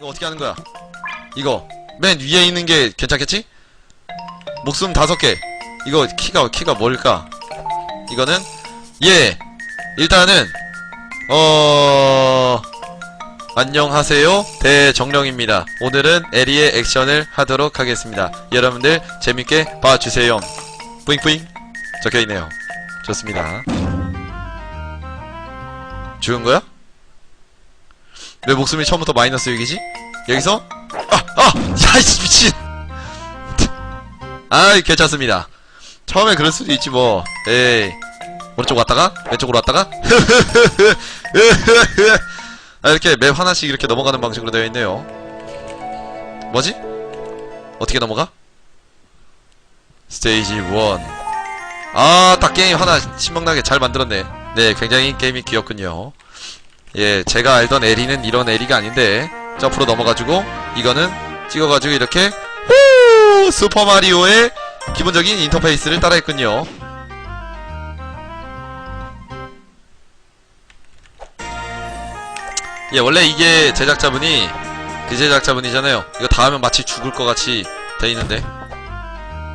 이거 어떻게 하는 거야? 이거 맨 위에 있는 게 괜찮겠지? 목숨 다섯 개. 이거 키가 키가 뭘까? 이거는 예. 일단은 어 안녕하세요 대정령입니다. 오늘은 에리의 액션을 하도록 하겠습니다. 여러분들 재밌게 봐주세요. 뿌잉뿌잉 적혀있네요. 좋습니다. 죽은 거야? 왜 목숨이 처음부터 마이너스 6이지? 여기서 아! 아! 야이씨 미친! 아이 괜찮습니다. 처음에 그럴 수도 있지 뭐. 에이 오른쪽 왔다가 왼쪽으로 왔다가 아, 이렇게 맵 하나씩 이렇게 넘어가는 방식으로 되어 있네요. 뭐지? 어떻게 넘어가? 스테이지 1. 아, 딱 게임 하나 신명나게 잘 만들었네. 네, 굉장히 게임이 귀엽군요. 예, 제가 알던 에리는 이런 에리가 아닌데, 점프로 넘어가지고, 이거는 찍어가지고 이렇게, 후! 슈퍼마리오의 기본적인 인터페이스를 따라했군요. 예, 원래 이게 제작자분이 그 제작자분이잖아요. 이거 다 하면 마치 죽을 것 같이 돼 있는데.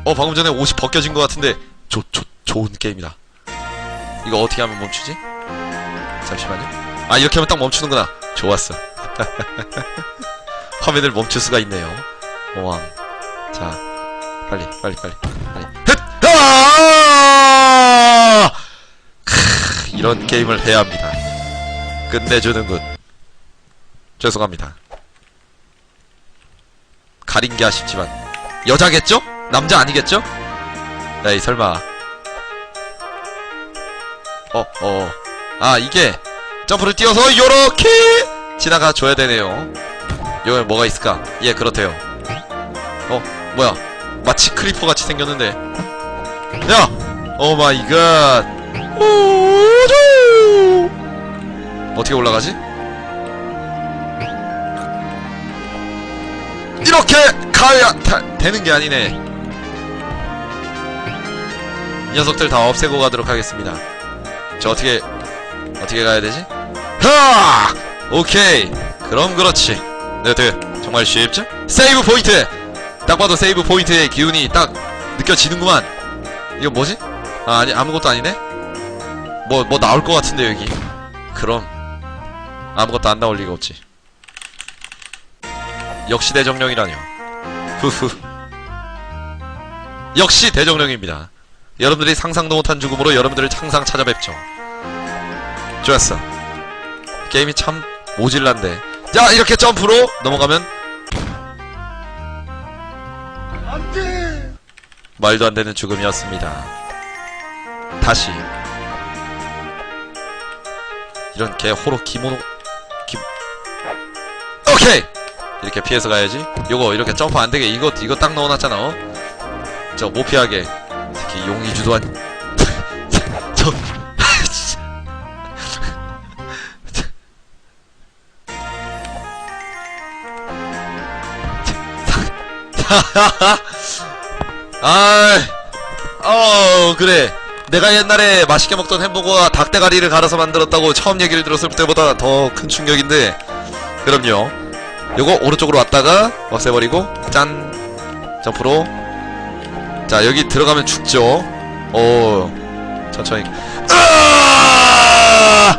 어, 방금 전에 옷이 벗겨진 것 같은데, 좋, 좋, 좋은 게임이다. 이거 어떻게 하면 멈추지? 잠시만요. 아, 이렇게 하면 딱 멈추는구나. 좋았어. 화면을 멈출 수가 있네요. 어왕. 자, 빨리, 빨리, 빨리, 빨리. 헷! 아! 크, 이런 게임을 해야 합니다. 끝내주는군. 죄송합니다. 가린 게 아쉽지만 여자겠죠? 남자 아니겠죠? 에이 설마 어, 어. 아, 이게 점프를 뛰어서 요렇게 지나가 줘야 되네요. 여기 뭐가 있을까? 예, 그렇대요. 어, 뭐야? 마치 크리퍼 같이 생겼는데. 야! 오 마이 갓. 우주! 어떻게 올라가지? 이렇게 가야 다, 되는 게 아니네. 이 녀석들 다 없애고 가도록 하겠습니다. 저 어떻게 어떻게 가야 되지? 하! 오케이. 그럼 그렇지. 네, 네. 정말 쉽죠? 세이브 포인트. 딱 봐도 세이브 포인트의 기운이 딱 느껴지는구만. 이거 뭐지? 아, 아니 아무것도 아니네. 뭐뭐 나올 것 같은데 여기. 그럼 아무것도 안 나올 리가 없지. 역시 대정령이라뇨. 후후. 역시 대정령입니다. 여러분들이 상상도 못한 죽음으로 여러분들을 항상 찾아뵙죠. 좋았어. 게임이 참 모질란데. 자, 이렇게 점프로 넘어가면 말도 안 되는 죽음이었습니다. 다시 이런 개 호로 기모노 기 오케이 이렇게 피해서 가야지. 요거 이렇게 점프 안 되게 이거 이거 딱 넣어놨잖아. 어? 저못 피하게. 특히 용이 주도한 아, 어 그래. 내가 옛날에 맛있게 먹던 햄버거와 닭대가리를 갈아서 만들었다고 처음 얘기를 들었을 때보다 더 큰 충격인데 그럼요. 요거 오른쪽으로 왔다가 없애버리고 짠 점프로 자 여기 들어가면 죽죠 오 천천히 으아!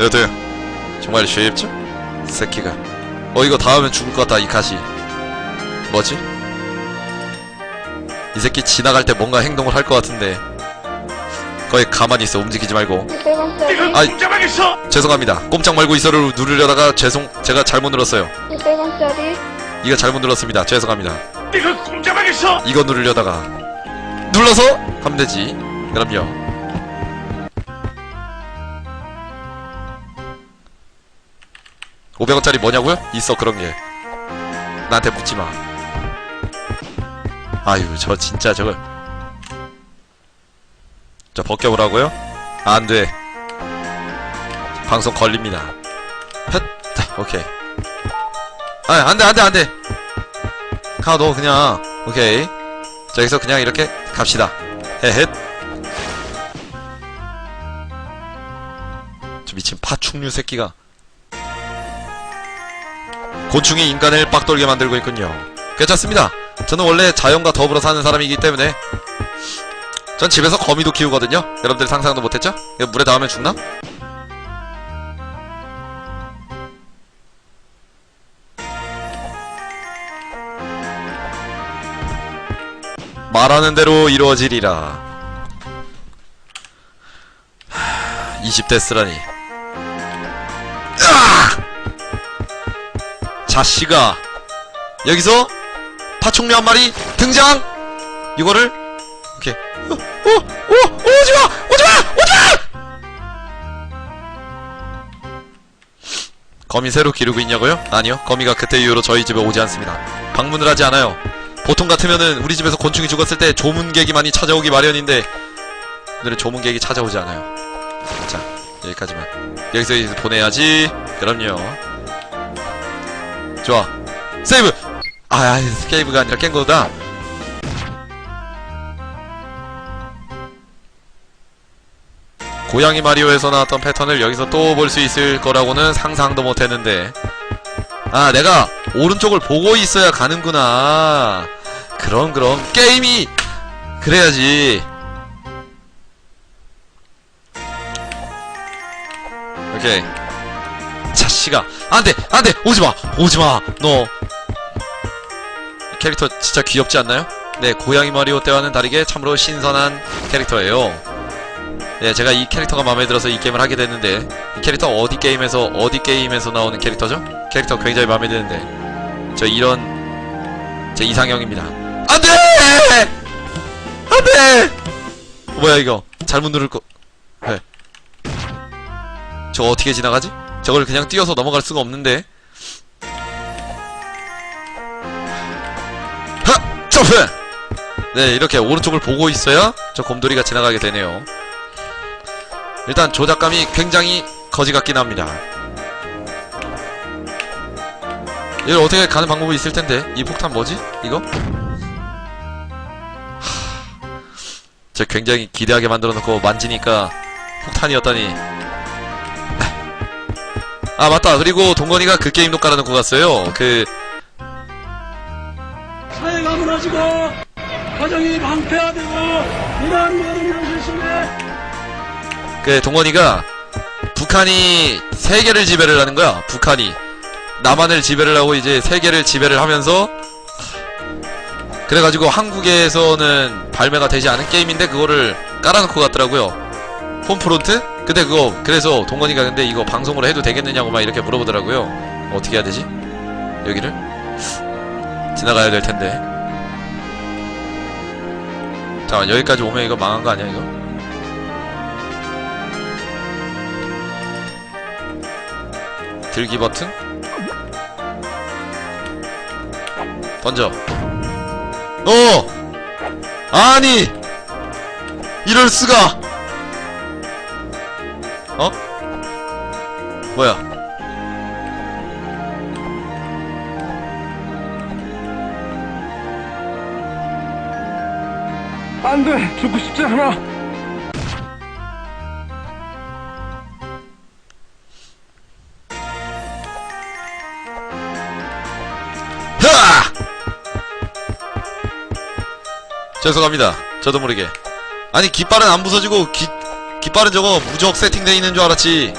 여튼 정말 쉽죠? 새끼가 어 이거 닿으면 죽을 것 같다 이 가시 뭐지? 이 새끼 지나갈 때 뭔가 행동을 할 것 같은데 거기 가만히 있어. 움직이지 말고. 600원짜리 아이. 공짜방에서 죄송합니다. 꼼짝 말고 이서를 누르려다가 죄송 제가 잘못 눌렀어요. 600원짜리 이거 잘못 눌렀습니다. 죄송합니다. 공짜방에서 이거 누르려다가 눌러서 하면 되지. 그럼요. (500원짜리) 뭐냐고요? 있어 그런 게. 나한테 묻지마 아유 저 진짜 저거. 저 벗겨보라고요? 안돼. 방송 걸립니다. 헷 자, 오케이. 아 안돼 안돼 안돼. 가너 그냥. 오케이. 자 여기서 그냥 이렇게 갑시다. 헤헷. 저 미친 파충류 새끼가. 곤충이 인간을 빡돌게 만들고 있군요. 괜찮습니다. 저는 원래 자연과 더불어 사는 사람이기 때문에 전 집에서 거미도 키우거든요. 여러분들 상상도 못했죠? 물에 닿으면 죽나? 말하는 대로 이루어지리라. 20대 쓰라니. 자식아. 여기서 파충류 한 마리 등장! 이거를, 이렇게, 어, 어, 어, 오지마! 오지마! 오지마! 거미 새로 기르고 있냐고요? 아니요. 거미가 그때 이후로 저희 집에 오지 않습니다. 방문을 하지 않아요. 보통 같으면은 우리 집에서 곤충이 죽었을 때 조문객이 많이 찾아오기 마련인데 오늘은 조문객이 찾아오지 않아요. 자 여기까지만. 여기서 보내야지. 그럼요. 좋아. 세이브. 아, 아 세이브가 아니라 깬 거다. 고양이 마리오에서 나왔던 패턴을 여기서 또 볼 수 있을 거라고는 상상도 못했는데. 아, 내가 오른쪽을 보고 있어야 가는구나. 그럼, 그럼. 게임이, 그래야지. 오케이. 자식아. 안 돼! 안 돼! 오지 마! 오지 마! 너. 이 캐릭터 진짜 귀엽지 않나요? 네, 고양이 마리오 때와는 다르게 참으로 신선한 캐릭터예요. 네, 제가 이 캐릭터가 마음에 들어서 이 게임을 하게 됐는데, 이 캐릭터 어디 게임에서, 어디 게임에서 나오는 캐릭터죠? 캐릭터 굉장히 마음에 드는데, 저 이런, 제 이상형입니다. 안 돼! 안 돼! 뭐야, 이거. 잘못 누를 거. 네. 저 어떻게 지나가지? 저걸 그냥 뛰어서 넘어갈 수가 없는데. 점프! 네, 이렇게 오른쪽을 보고 있어야 저 곰돌이가 지나가게 되네요. 일단 조작감이 굉장히 거지 같긴 합니다. 이걸 어떻게 가는 방법이 있을 텐데 이 폭탄 뭐지? 이거? 하... 저 굉장히 기대하게 만들어 놓고 만지니까 폭탄이었다니. 아 맞다 그리고 동건이가 그 게임도 깔아놓고 갔어요. 그 사회가 무너지고 가정이 방패화되고 이러한 모든 현실 그 동원이가 북한이 세계를 지배를 하는 거야. 북한이 남한을 지배를 하고 이제 세계를 지배를 하면서 그래가지고 한국에서는 발매가 되지 않은 게임인데 그거를 깔아놓고 갔더라고요. 홈프론트? 근데 그거 그래서 동건이가 근데 이거 방송으로 해도 되겠느냐고 막 이렇게 물어보더라고요. 어떻게 해야 되지? 여기를 지나가야 될 텐데. 자 여기까지 오면 이거 망한 거 아니야 이거? 들기 버튼? 던져. 어 아니! 이럴 수가! 어? 뭐야 안 돼. 죽고 싶지 않아. 흐아 죄송합니다. 저도 모르게. 아니 깃발은 안 부서지고 기, 깃발은 저거 무적 세팅돼 있는 줄 알았지.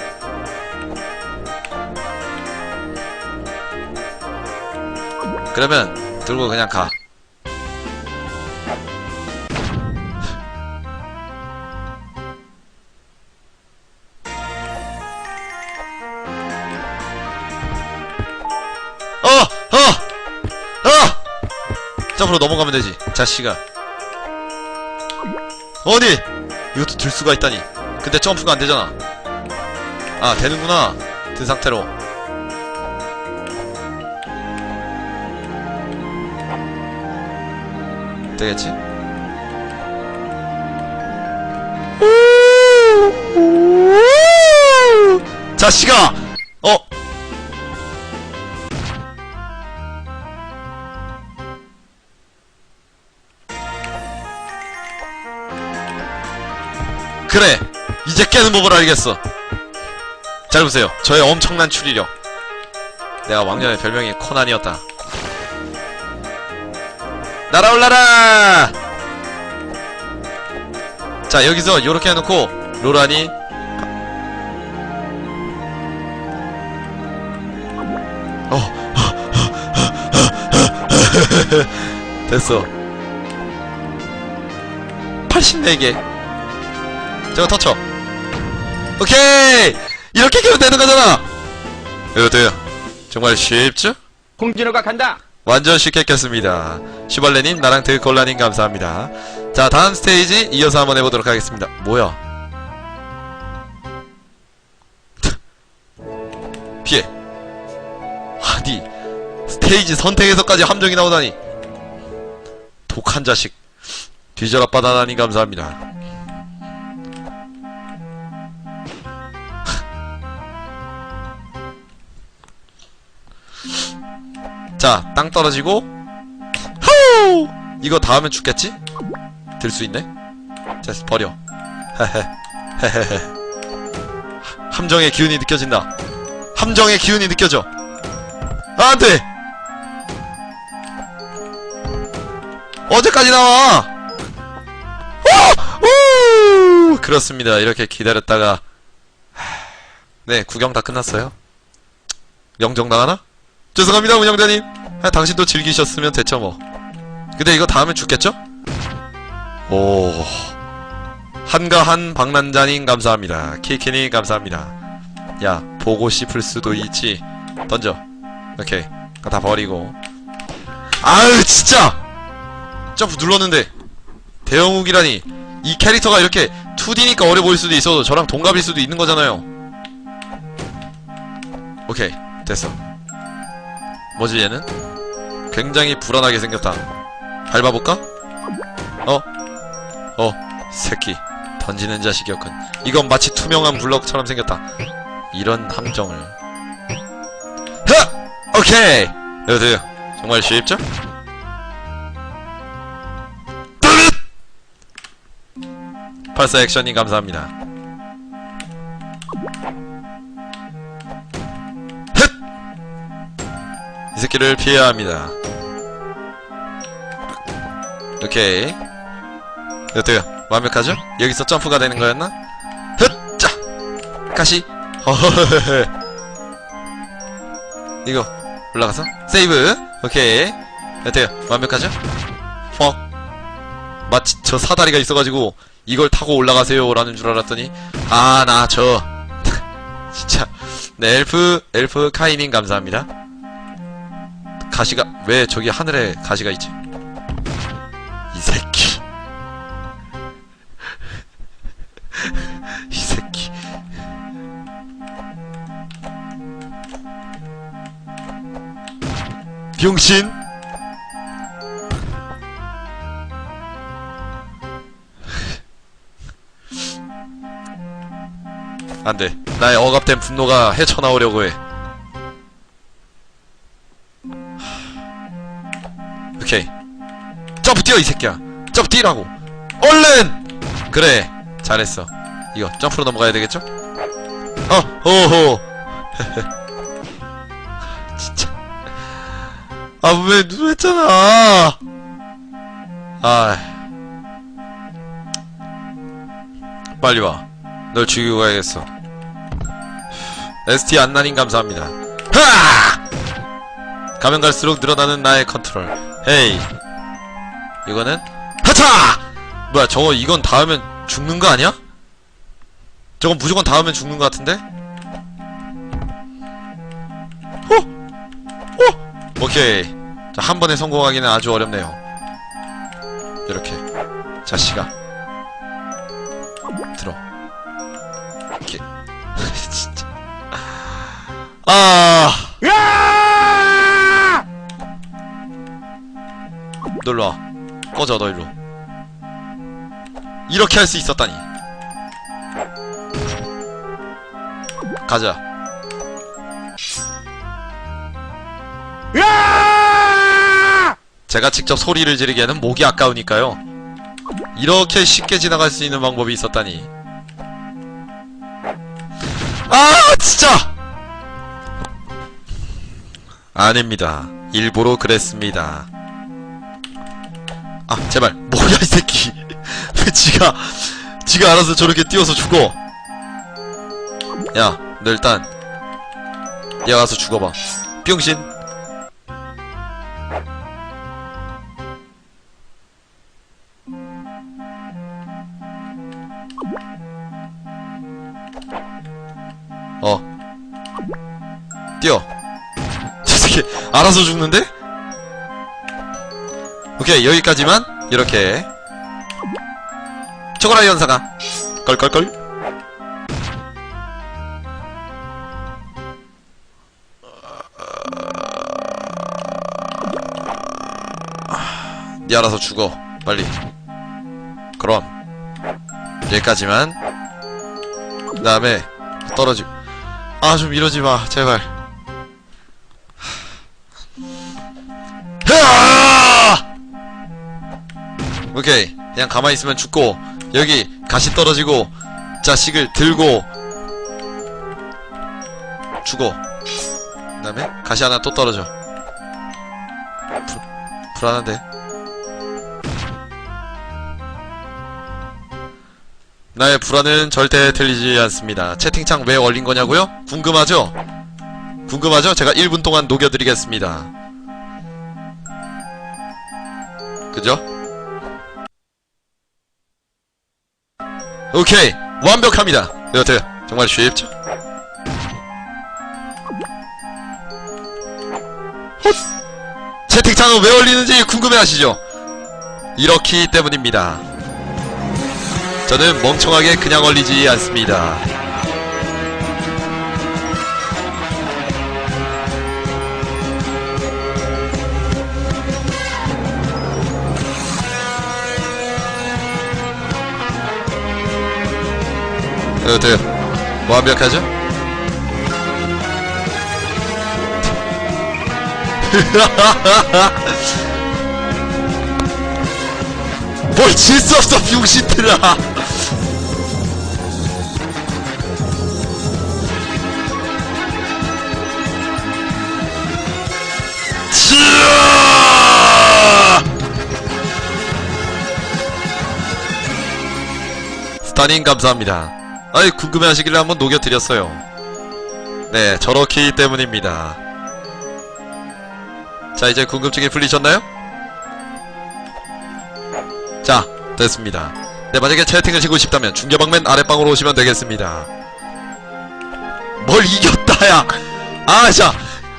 그러면 들고 그냥 가 어! 점프로 넘어가면 되지 자식아 아니 이것도 들 수가 있다니 근데 점프가 안 되잖아 아 되는구나 든 상태로 되겠지? 자식아! 그래 이제 깨는 법을 알겠어. 잘 보세요. 저의 엄청난 추리력. 내가 왕년의 별명이 코난이었다. 날아올라라! 자 여기서 요렇게 해놓고 로란이. 어. 됐어. 84개 저거 터쳐. 오케이! 이렇게 깨면 되는 거잖아! 이거 돼요. 정말 쉽죠? 홍진호가 간다. 완전 쉽게 깼습니다. 슈발레님 나랑 드골라님 감사합니다. 자 다음 스테이지 이어서 한번 해보도록 하겠습니다. 뭐야? 피해. 아니 스테이지 선택에서까지 함정이 나오다니. 독한 자식. 뒤져라 바나나님 감사합니다 자, 땅 떨어지고 후! 이거 닿으면 죽겠지? 들 수 있네? 됐어, 버려 함정의 기운이 느껴진다 함정의 기운이 느껴져 아, 안돼 어제까지 나와 오! 오! 그렇습니다 이렇게 기다렸다가 하, 네 구경 다 끝났어요 영정 당하나? 죄송합니다 운영자님. 아, 당신도 즐기셨으면 됐죠 뭐. 근데 이거 다음에 죽겠죠? 오. 한가한 박난자님 감사합니다. 키키님 감사합니다. 야 보고 싶을 수도 있지. 던져. 오케이. 다 버리고. 아유 진짜! 점프 눌렀는데. 대형욱이라니. 이 캐릭터가 이렇게 2D니까 어려 보일 수도 있어도 저랑 동갑일 수도 있는 거잖아요. 오케이. 됐어 뭐지 얘는? 굉장히 불안하게 생겼다 밟아볼까? 어? 어 새끼 던지는 자식이었군 이건 마치 투명한 블럭처럼 생겼다 이런 함정을 흐! 오케이 여보세요 정말 쉽죠? 발사 액션님 감사합니다 새끼를 피해야 합니다. 오케이. 어때요? 완벽하죠? 여기서 점프가 되는 거였나? 흡자! 가시! 허허허허. 이거, 올라가서, 세이브! 오케이. 어때요? 완벽하죠? 퍽. 마치 저 사다리가 있어가지고, 이걸 타고 올라가세요. 라는 줄 알았더니, 아, 나 저. 진짜. 네, 엘프, 엘프 카이님 감사합니다. 가시가 왜 저기 하늘에 가시가 있지? 이 새끼. 이 새끼. 병신! 안돼. 나의 억압된 분노가 헤쳐나오려고 해 오케이. 점프 뛰어 이 새끼야. 점프 뛰라고. 얼른! 그래 잘했어. 이거 점프로 넘어가야 되겠죠? 어 오호. 진짜. 아왜 누랬잖아. 아 빨리 와널 죽이고 가야겠어. ST 안나님 감사합니다. 하! 가면 갈수록 늘어나는 나의 컨트롤 헤이 이거는 하차! 뭐야 저거 이건 닿으면 죽는 거 아니야? 저건 무조건 닿으면 죽는 거 같은데? 호! 호! 오케이 자, 한 번에 성공하기는 아주 어렵네요 이렇게 자식아 들어 이렇게 진짜 아 놀러 와. 꺼져, 너 일로. 이렇게 할 수 있었다니. 가자. 제가 직접 소리를 지르기에는 목이 아까우니까요. 이렇게 쉽게 지나갈 수 있는 방법이 있었다니. 아, 진짜! 아닙니다. 일부러 그랬습니다. 아, 제발. 뭐야, 이 새끼. 왜 지가, 지가 알아서 저렇게 뛰어서 죽어. 야, 너 일단, 얘 가서 죽어봐. 병신. 어. 뛰어. 저 새끼, 알아서 죽는데? 오케이, 여기까지만, 이렇게. 초코라이 연사가. 껄껄껄. 니 알아서 죽어. 빨리. 그럼. 여기까지만. 그 다음에, 떨어지고. 아, 좀 이러지 마, 제발. 오케이. 그냥 가만히 있으면 죽고, 여기 가시 떨어지고, 자식을 들고, 죽어. 그 다음에, 가시 하나 또 떨어져. 불, 불안한데. 나의 불안은 절대 틀리지 않습니다. 채팅창 왜 얼린 거냐고요? 궁금하죠? 궁금하죠? 제가 1분 동안 녹여드리겠습니다. 그죠? 오케이! 완벽합니다! 여튼, 정말 쉽죠? 헛! 채팅창은 왜 얼리는지 궁금해 하시죠? 이렇기 때문입니다. 저는 멍청하게 그냥 얼리지 않습니다. 완벽하죠? 뭘 질 수 없어 병신들아! 스타님 감사합니다. 아이 궁금해 하시길래 한번 녹여드렸어요. 네, 저렇기 때문입니다. 자, 이제 궁금증이 풀리셨나요? 자, 됐습니다. 네, 만약에 채팅을 치고 싶다면 중계방맨 아랫방으로 오시면 되겠습니다. 뭘 이겼다, 야! 아, 자!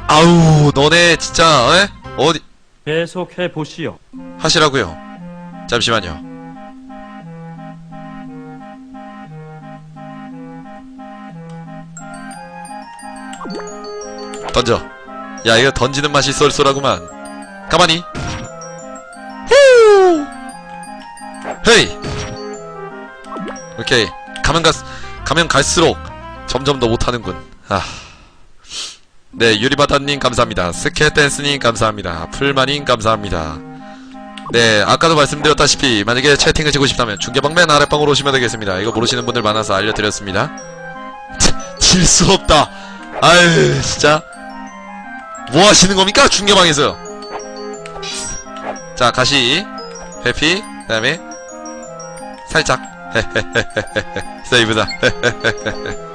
아우, 너네 진짜, 에? 어디, 계속해 보시오. 하시라고요. 잠시만요. 던져. 야, 이거 던지는 맛이 쏠쏠하구만. 가만히. 후! 헤이! 오케이. 가면 가, 가면 갈수록 점점 더 못하는군. 아. 네, 유리바다님 감사합니다. 스케댄스님 감사합니다. 풀마님 감사합니다. 네, 아까도 말씀드렸다시피 만약에 채팅을 치고 싶다면 중계방맨 아랫방으로 오시면 되겠습니다. 이거 모르시는 분들 많아서 알려드렸습니다. 질 수 없다. 아유, 진짜. 뭐 하시는 겁니까? 중계방에서. 자, 가시. 회피. 그 다음에, 살짝. 세이브다.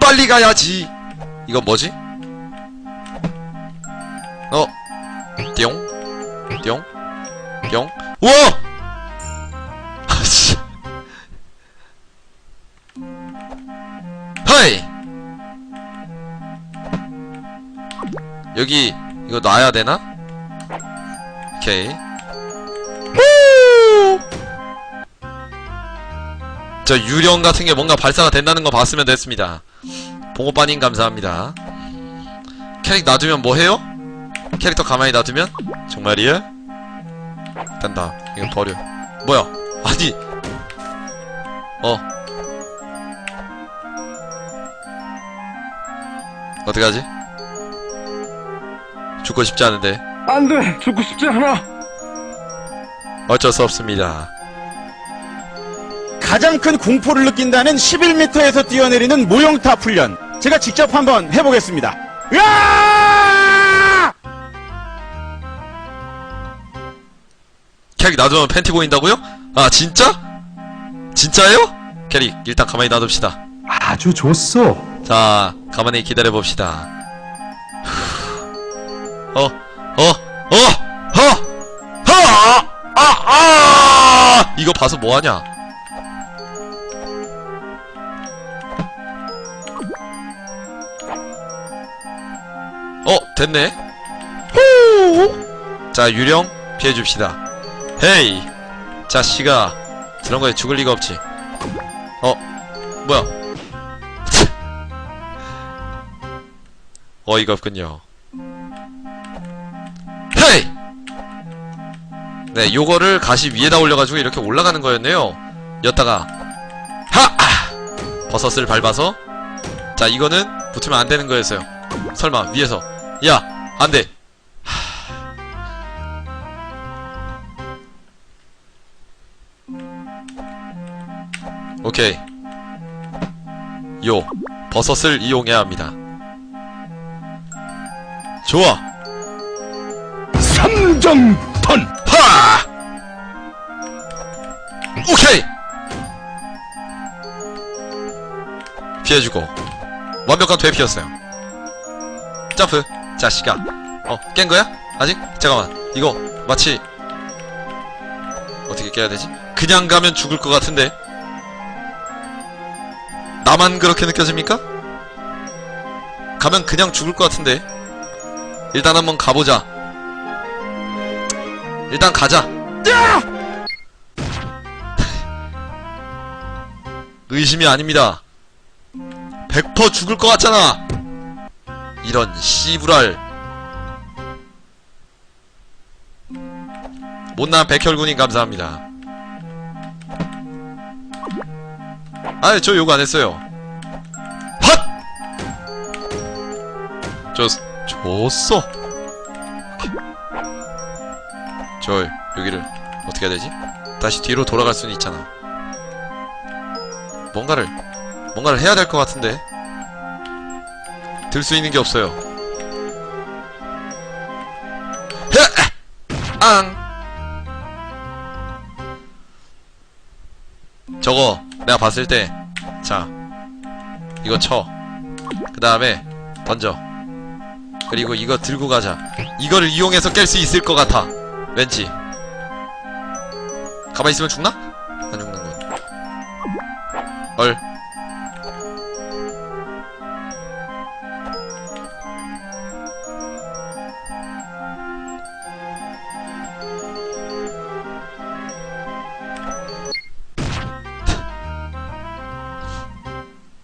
빨리 가야지. 이건 뭐지? 어, 띠용, 띠용. 우와! 이거 놔야 되나? 오케이. 후! 저 유령 같은 게 뭔가 발사가 된다는 거 봤으면 됐습니다. 봉오빠님 감사합니다. 캐릭 놔두면 뭐 해요? 캐릭터 가만히 놔두면? 정말이야? 된다. 이거 버려. 뭐야? 아니. 어. 어떡하지? 죽고 싶지 않은데. 안 돼! 죽고 싶지 않아! 어쩔 수 없습니다. 가장 큰 공포를 느낀다는 11m에서 뛰어내리는 모형탑 훈련. 제가 직접 한번 해보겠습니다. 으아! 캐릭 놔두면 팬티 보인다고요? 아 진짜? 진짜예요? 캐릭 일단 가만히 놔둡시다 아주 좋소. 자 가만히 기다려봅시다 어? 어? 어? 어? 어? 아! 아! 이거 봐서 뭐하냐 어 됐네 자 유령 피해줍시다 헤이 자씨가 저런 거에 죽을 리가 없지 어 뭐야 어이가 없군요 네 요거를 가시 위에다 올려가지고 이렇게 올라가는 거였네요. 였다가 하! 아! 버섯을 밟아서. 자 이거는 붙으면 안 되는 거였어요. 설마 위에서. 야 안 돼. 오케이. 요 버섯을 이용해야 합니다. 좋아. 삼정 오케이! 피해주고. 완벽한 되피였어요. 점프 자식아. 어 깬 거야? 아직? 잠깐만. 이거 마치 어떻게 깨야 되지? 그냥 가면 죽을 것 같은데. 나만 그렇게 느껴집니까? 가면 그냥 죽을 것 같은데. 일단 한번 가보자. 일단 가자 의심이 아닙니다 100% 죽을 것 같잖아 이런 씨부랄 못난 백혈군인 감사합니다 아니 저 요구 안했어요 헛! 저 줬어. 저 여기를 어떻게 해야 되지? 다시 뒤로 돌아갈 수는 있잖아 뭔가를 뭔가를 해야 될 것 같은데. 들 수 있는 게 없어요. 헤! 앙! 저거 내가 봤을 때 자 이거 쳐 그 다음에 던져. 그리고 이거 들고 가자. 이거를 이용해서 깰 수 있을 것 같아. 왠지. 가만히 있으면 죽나? 헐.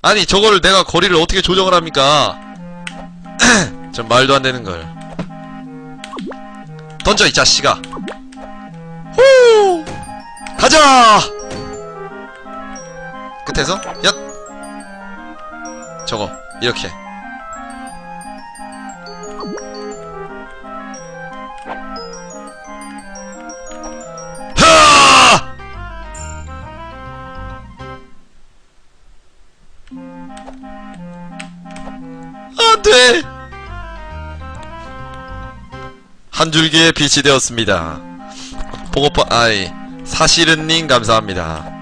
아니 저거를 내가 거리를 어떻게 조정을 합니까? 전 말도 안 되는 걸. 던져 이 자식아. 후! 가자 끝에서 얏 저거 이렇게. 한 줄기에 빛이 되었습니다. 봉오빠 아이 사실은님 감사합니다